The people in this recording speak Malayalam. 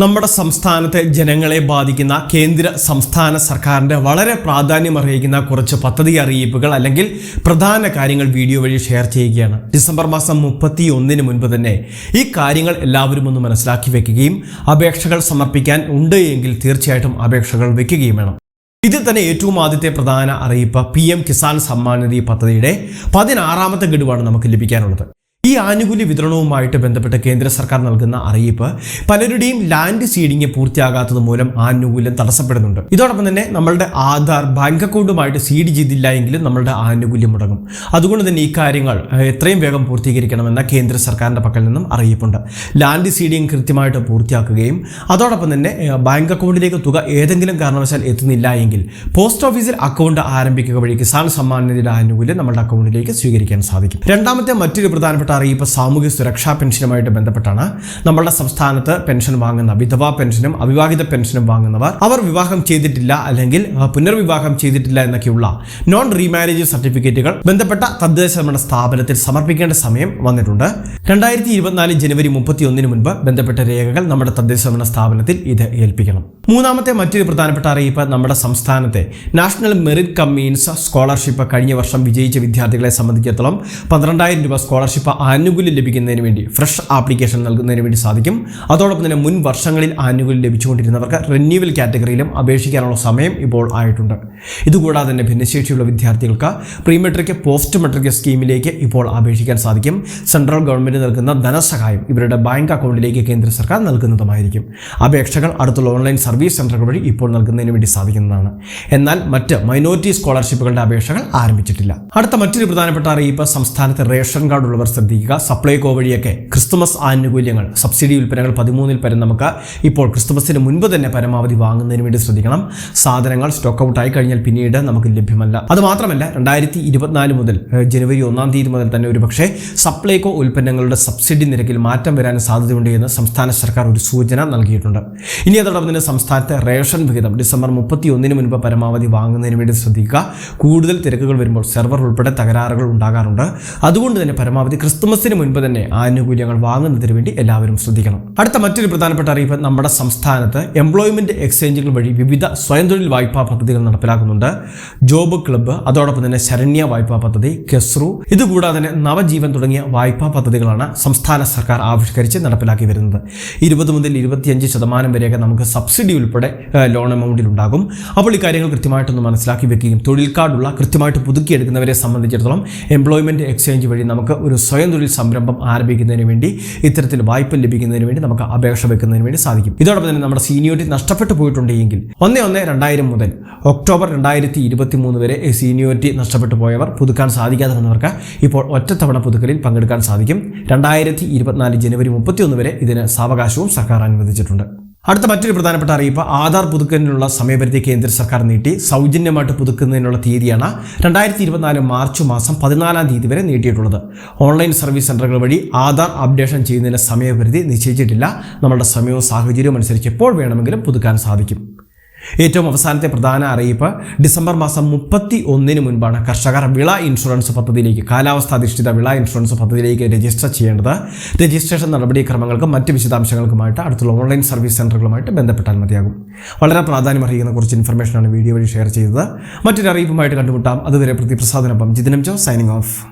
നമ്മുടെ സംസ്ഥാനത്തെ ജനങ്ങളെ ബാധിക്കുന്ന കേന്ദ്ര സംസ്ഥാന സർക്കാരിന്റെ വളരെ പ്രാധാന്യം അറിയിക്കുന്ന കുറച്ച് പദ്ധതി അറിയിപ്പുകൾ അല്ലെങ്കിൽ പ്രധാന കാര്യങ്ങൾ വീഡിയോ വഴി ഷെയർ ചെയ്യുകയാണ്. ഡിസംബർ മാസം മുപ്പത്തി ഒന്നിന് മുൻപ് തന്നെ ഈ കാര്യങ്ങൾ എല്ലാവരും ഒന്ന് മനസ്സിലാക്കി വെക്കുകയും അപേക്ഷകൾ സമർപ്പിക്കാൻ ഉണ്ട് എങ്കിൽ തീർച്ചയായിട്ടും അപേക്ഷകൾ വെക്കുകയും വേണം. ഇതിൽ തന്നെ ഏറ്റവും ആദ്യത്തെ പ്രധാന അറിയിപ്പ് പി എം കിസാൻ സമ്മാൻ നിധി പദ്ധതിയുടെ പതിനാറാമത്തെ ഗഡുവാണ് നമുക്ക് ലഭിക്കാനുള്ളത്. ഈ ആനുകൂല്യ വിതരണവുമായിട്ട് ബന്ധപ്പെട്ട് കേന്ദ്ര സർക്കാർ നൽകുന്ന അറിയിപ്പ് പലരുടെയും ലാൻഡ് സീഡിംഗ് പൂർത്തിയാകാത്തത് മൂലം ആനുകൂല്യം തടസ്സപ്പെടുന്നുണ്ട്. ഇതോടൊപ്പം തന്നെ നമ്മളുടെ ആധാർ ബാങ്ക് അക്കൗണ്ടുമായിട്ട് സീഡ് ചെയ്തില്ല എങ്കിലും നമ്മളുടെ ആനുകൂല്യം മുടങ്ങും. അതുകൊണ്ട് തന്നെ ഈ കാര്യങ്ങൾ എത്രയും വേഗം പൂർത്തീകരിക്കണമെന്ന കേന്ദ്ര സർക്കാരിന്റെ പക്കൽ നിന്നും അറിയിപ്പുണ്ട്. ലാൻഡ് സീഡിംഗ് കൃത്യമായിട്ട് പൂർത്തിയാക്കുകയും അതോടൊപ്പം തന്നെ ബാങ്ക് അക്കൗണ്ടിലേക്ക് തുക ഏതെങ്കിലും കാരണവശാൽ എത്തുന്നില്ല എങ്കിൽ പോസ്റ്റ് ഓഫീസിൽ അക്കൗണ്ട് ആരംഭിക്കുക വഴി കിസാൻ സമ്മാൻ നിധിയുടെ ആനുകൂല്യം നമ്മുടെ അക്കൗണ്ടിലേക്ക് സ്വീകരിക്കാൻ സാധിക്കും. രണ്ടാമത്തെ മറ്റൊരു പ്രധാനപ്പെട്ട അറിയിപ്പ് സാമൂഹ്യ സുരക്ഷാ പെൻഷനുമായിട്ട് ബന്ധപ്പെട്ടാണ്. നമ്മളുടെ സംസ്ഥാനത്ത് പെൻഷൻ വാങ്ങുന്ന വിധവാ പെൻഷനും അവിവാഹിത പെൻഷനും വാങ്ങുന്നവർ അവർ വിവാഹം ചെയ്തിട്ടില്ല അല്ലെങ്കിൽ പുനർവിവാഹം ചെയ്തിട്ടില്ല എന്നൊക്കെയുള്ള നോൺ റീമാരേജ് സർട്ടിഫിക്കറ്റുകൾ ബന്ധപ്പെട്ട തദ്ദേശ സ്ഥാപനത്തിൽ സമർപ്പിക്കേണ്ട സമയം വന്നിട്ടുണ്ട്. രണ്ടായിരത്തി ഇരുപത്തിനാല് ജനുവരി മുപ്പത്തി ഒന്നിന് മുൻപ് ബന്ധപ്പെട്ട രേഖകൾ നമ്മുടെ തദ്ദേശ സ്ഥാപനത്തിൽ ഇത് ഏൽപ്പിക്കണം. മൂന്നാമത്തെ മറ്റൊരു പ്രധാനപ്പെട്ട അറിയിപ്പ് നമ്മുടെ സംസ്ഥാനത്തെ നാഷണൽ മെറിറ്റ് കമ്മീൻസ് സ്കോളർഷിപ്പ് കഴിഞ്ഞ വർഷം വിജയിച്ച വിദ്യാർത്ഥികളെ സംബന്ധിച്ചിടത്തോളം പന്ത്രണ്ടായിരം രൂപ സ്കോളർഷിപ്പ് ആനുകൂല്യം ലഭിക്കുന്നതിന് വേണ്ടി ഫ്രഷ് ആപ്ലിക്കേഷൻ നൽകുന്നതിന് വേണ്ടി സാധിക്കും. അതോടൊപ്പം തന്നെ മുൻ വർഷങ്ങളിൽ ആനുകൂല്യം ലഭിച്ചുകൊണ്ടിരുന്നവർക്ക് റിന്യൂവൽ കാറ്റഗറിയിലും അപേക്ഷിക്കാനുള്ള സമയം ഇപ്പോൾ ആയിട്ടുണ്ട്. ഇതുകൂടാതെ തന്നെ ഭിന്നശേഷിയുള്ള വിദ്യാർത്ഥികൾക്ക് പ്രീമെട്രിക് പോസ്റ്റ് മെട്രിക് സ്കീമിലേക്ക് ഇപ്പോൾ അപേക്ഷിക്കാൻ സാധിക്കും. സെൻട്രൽ ഗവൺമെന്റ് നൽകുന്ന ധനസഹായം ഇവരുടെ ബാങ്ക് അക്കൗണ്ടിലേക്ക് കേന്ദ്ര സർക്കാർ നൽകുന്നതുമായിരിക്കും. അപേക്ഷകൾ അടുത്തുള്ള ഓൺലൈൻ സർവീസ് സെന്ററുകൾ വഴി ഇപ്പോൾ നൽകുന്നതിന് വേണ്ടി സാധിക്കുന്നതാണ്. എന്നാൽ മറ്റ് മൈനോറിറ്റി സ്കോളർഷിപ്പുകളുടെ അപേക്ഷകൾ ആരംഭിച്ചിട്ടില്ല. അടുത്ത മറ്റൊരു പ്രധാനപ്പെട്ട അറിയിപ്പ് സംസ്ഥാനത്ത് റേഷൻ കാർഡ് ഉള്ളവർ ശ്രദ്ധിക്കുക. സപ്ലൈകോ വഴിയൊക്കെ ക്രിസ്തുമസ് ആനുകൂല്യങ്ങൾ സബ്സിഡി ഉൽപ്പന്നങ്ങൾ പതിമൂന്നിൽ പരം നമുക്ക് ഇപ്പോൾ ക്രിസ്തുമസിന് മുൻപ് തന്നെ പരമാവധി വാങ്ങുന്നതിന് വേണ്ടി ശ്രദ്ധിക്കണം. സാധനങ്ങൾ സ്റ്റോക്ക് ഔട്ട് ആയി കഴിഞ്ഞാൽ പിന്നീട് നമുക്ക് ലഭ്യമല്ല. അത് മാത്രമല്ല രണ്ടായിരത്തി ഇരുപത്തിനാല് മുതൽ ജനുവരി ഒന്നാം തീയതി മുതൽ തന്നെ ഒരു പക്ഷേ സപ്ലൈകോ ഉൽപ്പന്നങ്ങളുടെ സബ്സിഡി നിരക്കിൽ മാറ്റം വരാൻ സാധ്യതയുണ്ട് എന്ന് സംസ്ഥാന സർക്കാർ ഒരു സൂചന നൽകിയിട്ടുണ്ട്. ഇനി അതോടൊപ്പം തന്നെ സംസ്ഥാനത്തെ റേഷൻ വിഹിതം ഡിസംബർ മുപ്പത്തി ഒന്നിന് മുൻപ് പരമാവധി വാങ്ങുന്നതിന് വേണ്ടി ശ്രദ്ധിക്കുക. കൂടുതൽ തിരക്കുകൾ വരുമ്പോൾ സെർവർ ഉൾപ്പെടെ തകരാറുകൾ ഉണ്ടാകാറുണ്ട്. അതുകൊണ്ട് തന്നെ പരമാവധി ക്രിസ്തുമസിന് മുൻപ് തന്നെ ആനുകൂല്യങ്ങൾ വാങ്ങുന്നതിന് വേണ്ടി എല്ലാവരും ശ്രദ്ധിക്കണം. അടുത്ത മറ്റൊരു പ്രധാനപ്പെട്ട അറിയിപ്പ് നമ്മുടെ സംസ്ഥാനത്ത് എംപ്ലോയ്മെന്റ് എക്സ്ചേഞ്ചുകൾ വഴി വിവിധ സ്വയം തൊഴിൽ വായ്പാ പദ്ധതികൾ നടപ്പിലാക്കുന്നുണ്ട്. ജോബ് ക്ലബ്ബ് അതോടൊപ്പം തന്നെ ശരണ്യ വായ്പാ പദ്ധതി കെസ്റു ഇതുകൂടാതെ തന്നെ നവജീവൻ തുടങ്ങിയ വായ്പാ പദ്ധതികളാണ് സംസ്ഥാന സർക്കാർ ആവിഷ്കരിച്ച് നടപ്പിലാക്കി വരുന്നത്. ഇരുപത് മുതൽ ഇരുപത്തിയഞ്ച് ശതമാനം വരെയൊക്കെ നമുക്ക് സബ്സിഡി ഉൾപ്പെടെ ലോൺ എമൗണ്ടിൽ ഉണ്ടാകും. അപ്പോൾ ഈ കാര്യങ്ങൾ കൃത്യമായിട്ടൊന്ന് മനസ്സിലാക്കി വെക്കുകയും തൊഴിൽ കാർഡുള്ള കൃത്യമായിട്ട് പുതുക്കിയെടുക്കുന്നവരെ സംബന്ധിച്ചിടത്തോളം എംപ്ലോയ്മെന്റ് എക്സ്ചേഞ്ച് വഴി നമുക്ക് ഒരു സ്വയം തൊഴിൽ സംരംഭം ആരംഭിക്കുന്നതിന് വേണ്ടി ഇത്തരത്തിൽ വായ്പ ലഭിക്കുന്നതിന് വേണ്ടി നമുക്ക് അപേക്ഷ വെക്കുന്നതിന് വേണ്ടി സാധിക്കും. ഇതോടൊപ്പം തന്നെ നമ്മുടെ സീനിയോറിറ്റി നഷ്ടപ്പെട്ടു പോയിട്ടുണ്ടെങ്കിൽ ഒന്ന് ഒന്ന് രണ്ടായിരം മുതൽ ഒക്ടോബർ രണ്ടായിരത്തി ഇരുപത്തി മൂന്ന് വരെ സീനിയോറിറ്റി നഷ്ടപ്പെട്ടു പോയവർ പുതുക്കാൻ സാധിക്കാതെ വന്നവർക്ക് ഇപ്പോൾ ഒറ്റത്തവണ പുതുക്കലിൽ പങ്കെടുക്കാൻ സാധിക്കും. രണ്ടായിരത്തി ഇരുപത്തിനാല് ജനുവരി മുപ്പത്തിയൊന്ന് വരെ ഇതിന് സാവകാശവും സർക്കാർ അനുവദിച്ചിട്ടുണ്ട്. അടുത്ത മറ്റൊരു പ്രധാനപ്പെട്ട അറിയിപ്പ് ആധാർ പുതുക്കുന്നതിനുള്ള സമയപരിധി കേന്ദ്ര സർക്കാർ നീട്ടി. സൗജന്യമായിട്ട് പുതുക്കുന്നതിനുള്ള തീയതിയാണ് രണ്ടായിരത്തി ഇരുപത്തിനാല് മാർച്ച് മാസം പതിനാലാം തീയതി വരെ നീട്ടിയിട്ടുള്ളത്. ഓൺലൈൻ സർവീസ് സെന്ററുകൾ വഴി ആധാർ അപ്ഡേഷൻ ചെയ്യുന്നതിന് സമയപരിധി നിശ്ചയിച്ചിട്ടില്ല. നമ്മുടെ സമയവും സാഹചര്യവും അനുസരിച്ച് എപ്പോൾ വേണമെങ്കിലും പുതുക്കാൻ സാധിക്കും. ഏറ്റവും അവസാനത്തെ പ്രധാന അറിയിപ്പ് ഡിസംബർ മാസം മുപ്പത്തി ഒന്നിന് മുൻപാണ് കർഷകർ വിള ഇൻഷുറൻസ് പദ്ധതിയിലേക്ക് കാലാവസ്ഥാധിഷ്ഠിത വിള ഇൻഷുറൻസ് പദ്ധതിയിലേക്ക് രജിസ്റ്റർ ചെയ്യേണ്ടത്. രജിസ്ട്രേഷൻ നടപടിക്രമങ്ങൾക്കും മറ്റ് വിശദാംശങ്ങൾക്കുമായിട്ട് അടുത്തുള്ള ഓൺലൈൻ സർവീസ് സെന്ററുകളുമായിട്ട് ബന്ധപ്പെട്ടാൽ മതിയാകും. വളരെ പ്രാധാന്യം അറിയിക്കുന്ന കുറച്ച് ഇൻഫർമേഷനാണ് വീഡിയോ വഴി ഷെയർ ചെയ്തത്. മറ്റൊരു അറിയിപ്പുമായിട്ട് കണ്ടുമുട്ടാം. അതുവരെ പ്രതിപ്രസാദനൊപ്പം ജിതിനം ജോ സൈനിങ് ഓഫ്